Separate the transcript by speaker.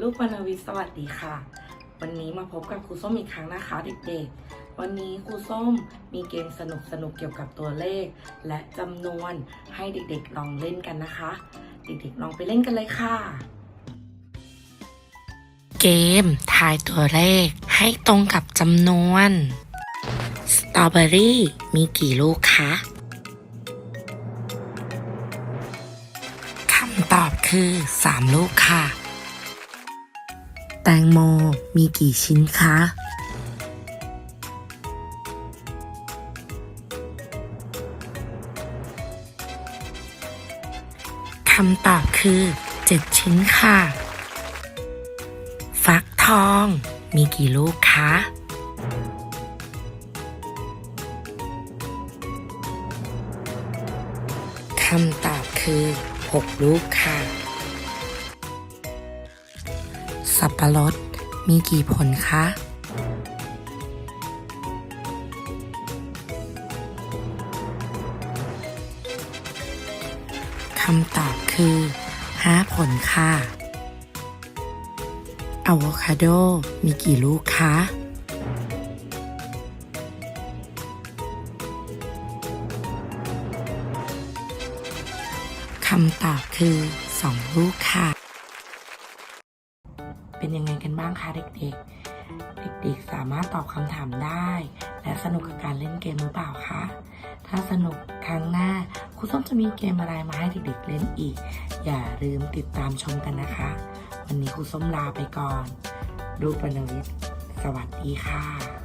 Speaker 1: ลูกวรรณวิทย์สวัสดีค่ะ วันนี้มาพบกับครูส้มอีกครั้งนะคะเด็กๆ วันนี้ครูส้มมีเกมสนุกๆเกี่ยวกับตัวเลข และจำนวนให้เด็กๆลองเล่นกันนะคะ เด็กๆลองไปเล่นกันเลยค่ะ
Speaker 2: เกมทายตัวเลขให้ตรงกับจำนวนสตรอเบอรี่มีกี่ลูกคะคำตอบคือ 3 ลูกค่ะ แตงโมมีกี่ชิ้นคะ คำตอบคือ 7 ชิ้นค่ะ ฟักทองมีกี่ลูกคะ คำตอบคือ 6 ลูกค่ะ สับปะรดมีกี่ผลคะ คำตอบคือ5ผลค่ะอะโวคาโดมีกี่ลูกคะคำตอบคือ 2 ลูกค่ะ เป็นยังไงกันบ้างคะเด็กๆ เด็กๆ สามารถตอบคำถามได้ และสนุกกับการเล่นเกมหรือเปล่าคะ ถ้าสนุกครั้งหน้าครูส้มจะมีเกมอะไรมาให้เด็กๆ เล่นอีก อย่าลืมติดตามชมกันนะคะ วันนี้ครูส้มลาไปก่อน รูปปณวิทย์สวัสดีค่ะ